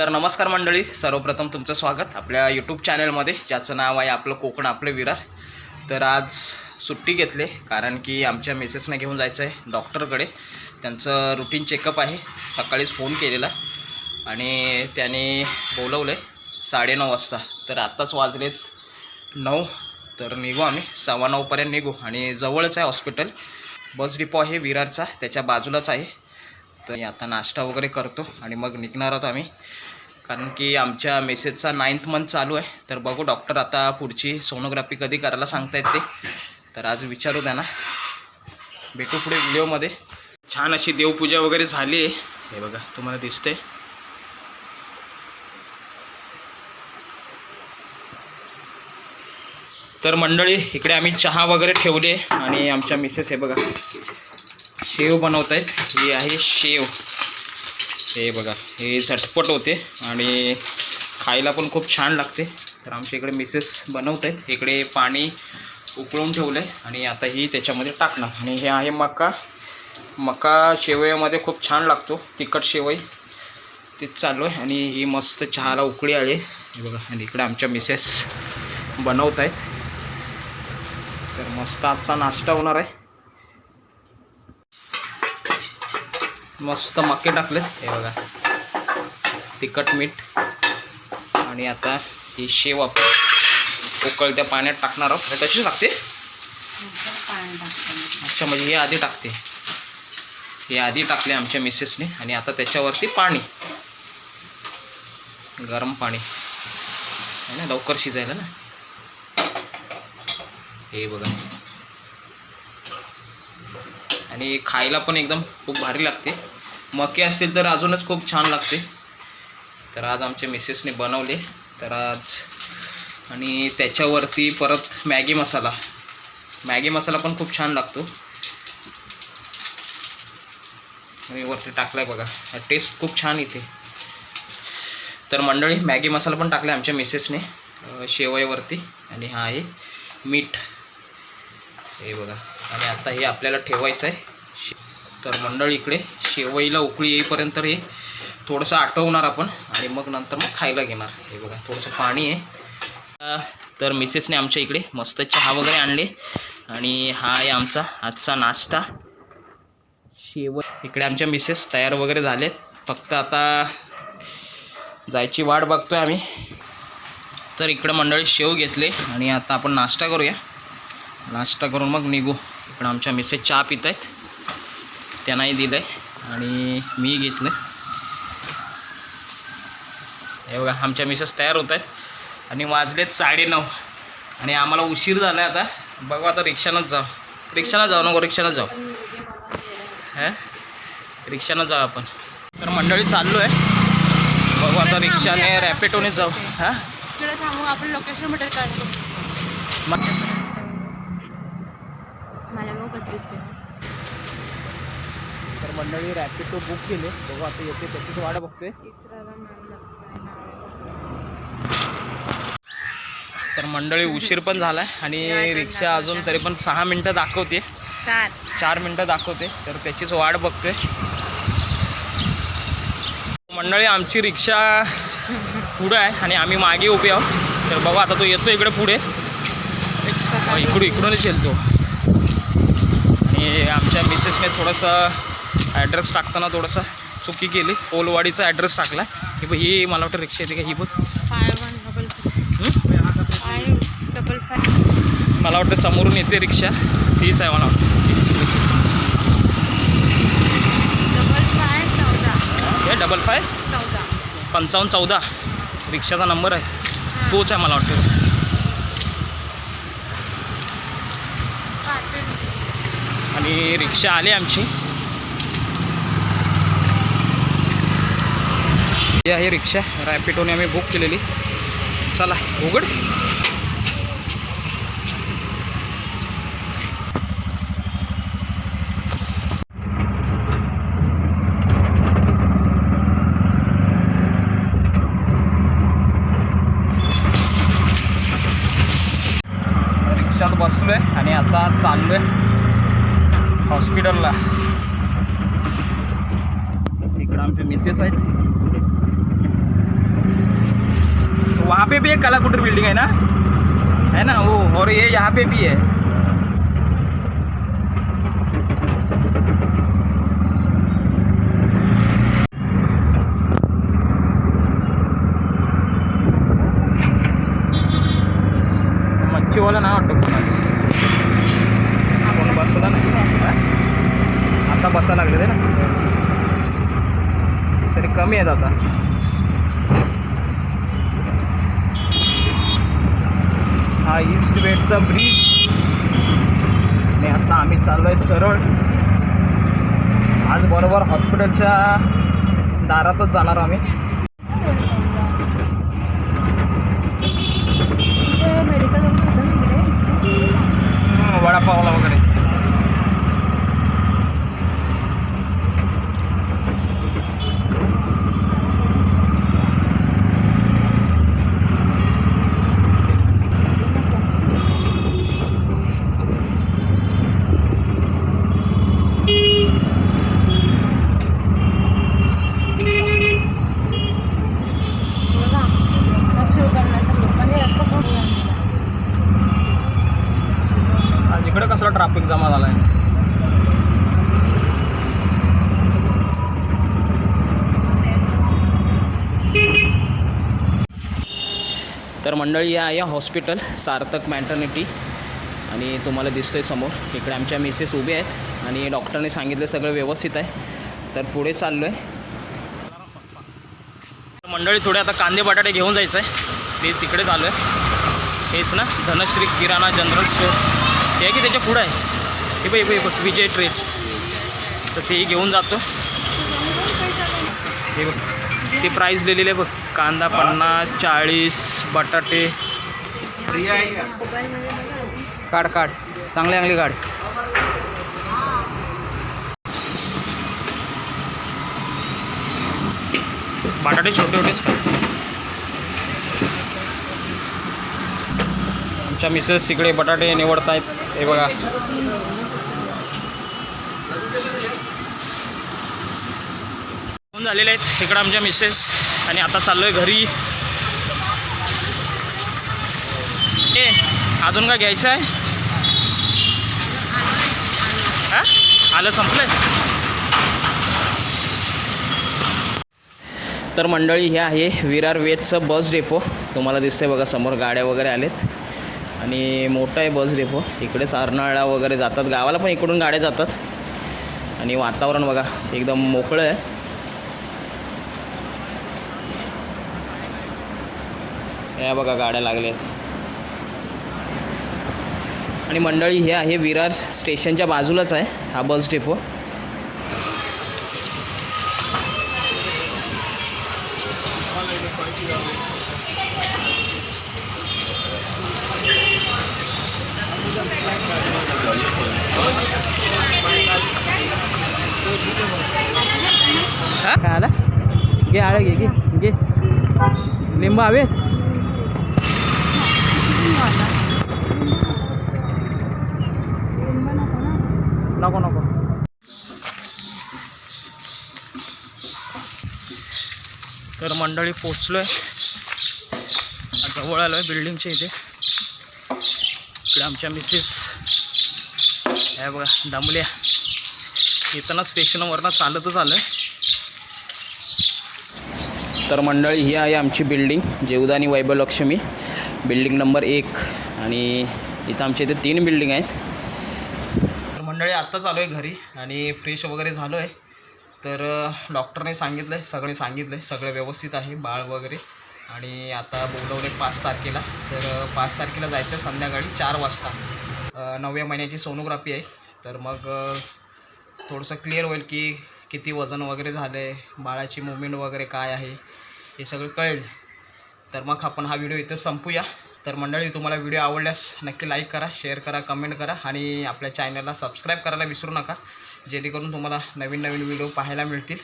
तर नमस्कार मंडळी सर्वप्रथम तुमचं स्वागत आपल्या यूट्यूब चॅनलमध्ये ज्याचं नाव आहे आपलं कोकण आपलं विरार. तर आज सुट्टी घेतली कारण की आमच्या मिसेसने घेऊन जायचं आहे डॉक्टरकडे त्यांचं रुटीन चेकअप आहे सकाळीच फोन केलेला. आणि त्याने बोलवलं आहे साडेनऊ वाजता. तर आत्ताच वाजलेत नऊ. तर निघू आम्ही सव्वा नऊपर्यंत निघू. आणि जवळच आहे हॉस्पिटल बस डिपो आहे विरारचा त्याच्या बाजूलाच आहे. तर आता नाश्ता वगैरे करतो आणि मग निघणार आहोत आम्ही. कारण की आमच्या मेसेजचा नाईन्थ मंथ चालू आहे. तर बघू डॉक्टर आता पुढची सोनोग्राफी कधी करायला सांगतायत ते तर आज विचारू द्या ना भेटू पुढे व्हिडिओमध्ये छान अशी देवपूजा वगैरे झाली आहे. हे बघा तुम्हाला दिसते तर मंडळी इकडे आम्ही चहा वगैरे ठेवले आणि आमच्या मिसेस हे बघा. शेव बनवत आहेत ही आहे शेव. हे बघा हे झटपट होते आणि खायला पण खूप छान लागते. तर आमच्या इकडे मिसेस बनवत आहेत इकडे पाणी उकळून ठेवलं आहे आणि आता ही त्याच्यामध्ये टाकणार. आणि हे आहे मका. मका शेवयामध्ये खूप छान लागतो. तिखट शेवई. तेच चालू आहे आणि ही मस्त चहाला उकळी आली. आहे. हे बघा आणि इकडे आमच्या मिसेस बनवत आहेत तर मस्त आजचा नाश्ता होणार आहे. मस्त मक्के टाकले हे बघा. तिखट मीठ. आणि आता ही शेव आपण उकळत्या पाण्यात टाकणार आहोत. हे तशीच टाकते? अच्छा म्हणजे हे आधी टाकते. हे आधी टाकले आमच्या मिसेसने. आणि आता त्याच्यावरती पाणी. गरम पाणी. आहे ना? लवकर शिजायला ना. हे बघा. आणि खायला पण एकदम खूप भारी लागते. मके असेल तर अजूनच खूप छान लागते. तर आज आमच्या मिसेसने बनवले. तर आज आणि त्याच्यावरती परत मॅगी मसाला. मॅगी मसाला पण खूप छान लागतो. आणि वरती टाकलाय बघा. टेस्ट खूप छान येते. तर मंडळी मॅगी मसाला पण टाकला आमच्या मिसेसने. शेवयावरती आणि हा आहे मीठ. हे बघा. आणि आता हे आपल्याला ठेवायचं आहे शे तर मंडळ इकडे शेवईला उकळी येईपर्यंत हे थोडंसं आटवणार आपण आणि मग नंतर मग खायला घेणार. हे बघा थोडंसं पाणी आहे. तर मिसेसने आमच्या इकडे मस्त चहा वगैरे आणले आणि हा आहे आमचा आजचा नाश्ता. शेव इकडे आमच्या मिसेस तयार वगैरे झालेत. फक्त आता जायची वाट बघतोय आम्ही. तर इकडं मंडळी शेव घेतले आणि आता आपण नाश्ता करूया. नाश्ता करून मग निघू. इकडं आमच्या मिसेस चहा पित आहेत त्यांनाही दिलं आहे आणि मी घेतलं हे बघा आमच्या मिसेस तयार होत आहेत आणि वाजलेत साडेनऊ आणि आम्हाला उशीर झाला आहे आता. बघू आता रिक्षानंच जाऊ. रिक्षानं जाऊ नको रिक्षानं जाऊ. हे? रिक्षानं जाऊ आपण. तर मंडळी चाललो आहे बघू आता रिक्षाने रॅपिडोने जाऊ. हां? आपण लोकेशन भेटेल काढतो मला मग मंडळी रॅपिडो बुक केले. बघू आता येते त्याचीच वाट बघतोय. तर मंडळी उशीर पण झाला आणि रिक्षा अजून तरी पण सहा मिनटं दाखवते. चार. चार मिनटं दाखवते. तर त्याचीच वाट बघतोय. मंडळी आमची रिक्षा पुढं आहे आणि आम्ही मागे उभे आहोत. तर बघू आता तो येतो इकडे पुढे. मग इकडून इकडूनच येतो आणि आमच्या मिसेसने थोडंसं ॲड्रेस टाकताना थोडंसं चुकी केली. पोलवाडीचा ॲड्रेस टाकला ही बघ ही मला वाटतं रिक्षा येते का? ही बघ. हं? मला वाटतं समोरून येते रिक्षा. तीच आहे मला वाटतं. डबल फाय हे पंचावन्न चौदा. रिक्षाचा नंबर आहे. तोच आहे मला वाटतं. आणि रिक्षा आली आमची. ही आहे रिक्षा. रॅपिडोने आम्ही बुक केलेली. चला उघड. रिक्षात बसलोय आणि आता चाललोय हॉस्पिटलला इकडं आमचे मिसेस आहेत. वहाँ पे भी एक कुटर बिल्डिंग है ना? है ना? वो और ये यहाँ पे भी है। मच्छीवाला ना वाटतं कोणाच? आपण बसला नाही? आता बसा लागले ते ना? तरी कमी आहेत आता. हा ईस्ट वेस्टचा ब्रिज आणि आता आम्ही चाललोय सरळ. आज बरोबर हॉस्पिटलच्या दारातच जाणार आम्ही मेडिकल हम्म, वडापावला वगैरे आज इकडे कसला ट्रॅफिक जमा झालाय तर मंडळी या आहे हॉस्पिटल सार्थक मॅटर्निटी आणि तुम्हाला दिसतोय समोर इकडे आमच्या मिसेस उभे आहेत. आणि डॉक्टरने सांगितलं सगळं व्यवस्थित आहे. तर पुढे चाललो आहे मंडळी थोडे आता कांदे बटाटे घेऊन जायचं आहे ते तिकडे चालू आहे हेच ना धनश्री किराणा जनरल स्टोअर हे आहे की त्याच्या पुढं आहे? हे हे बघ, हे बघ विजय ट्रेड्स तर तेही घेऊन जातो. हे बघ. ते प्राईस दिलेले आहे बघ. कांदा पन्नास चाळीस बटाटे. काढ काढ. चांगले चांगले काढ. बटाटे छोटे छोटेच का आमच्या मिसेस तिकडे बटाटे निवडत आहेत हे बघा. फोन झालेले आहेत. इकडं आमच्या मिसेस आणि आता चाललो आहे घरी. ए अजून काय घ्यायचं आहे? हां? आलं संपलं तर मंडळी हे आहे विरार वेदचं बस डेपो तुम्हाला दिसतंय बघा समोर गाड्या वगैरे आलेत. आणि मोठं आहे बस डेपो इकडेच अर्नाळा वगैरे जातात. गावाला पण इकडून गाड्या जातात. आणि वातावरण बघा एकदम मोकळं आहे. या बघा गाड्या लागल्या आहेत. आणि मंडळी हे आहे विरार स्टेशनच्या बाजूलाच आहे हा बस डेपो. काय आला? घे आळं घे घे घे. लिंबू नको नको तर मंडळी पोचलो आहे जवळ आलो आहे बिल्डिंगच्या इथे. इकडे आमच्या मिसेस हे बघा दमल्या. येताना स्टेशनवरनं चालतच आलं तर मंडळी ही आहे आमची building Jivdani Vaibhavlakshmi. Building number एक. आणि इथं आमच्या इथे तीन बिल्डिंग आहेत. तर मंडळी आत्ताच आलो आहे घरी आणि फ्रेश वगैरे झालो आहे तर डॉक्टरने सांगितलं आहे सगळे सांगितलं आहे सगळं व्यवस्थित आहे बाळ वगैरे. आणि आता बोलवले पाच तारखेला. तर पाच तारखेला जायचं आहे संध्याकाळी चार वाजता. नवव्या महिन्याची सोनोग्राफी आहे. तर मग थोडंसं क्लिअर होईल की किती वजन वगैरे झालं आहे बाळाची मुवमेंट वगैरे काय आहे हे सगळं कळेल. तर मग आपण हा व्हिडिओ इथं संपूया. तर मंडळी तुम्हाला व्हिडिओ आवडल्यास नक्की लाईक करा शेअर करा कमेंट करा आणि आपल्या चॅनलला सबस्क्राईब करायला विसरू नका. जेणेकरून तुम्हाला नवीन नवीन व्हिडिओ पाहायला मिळतील.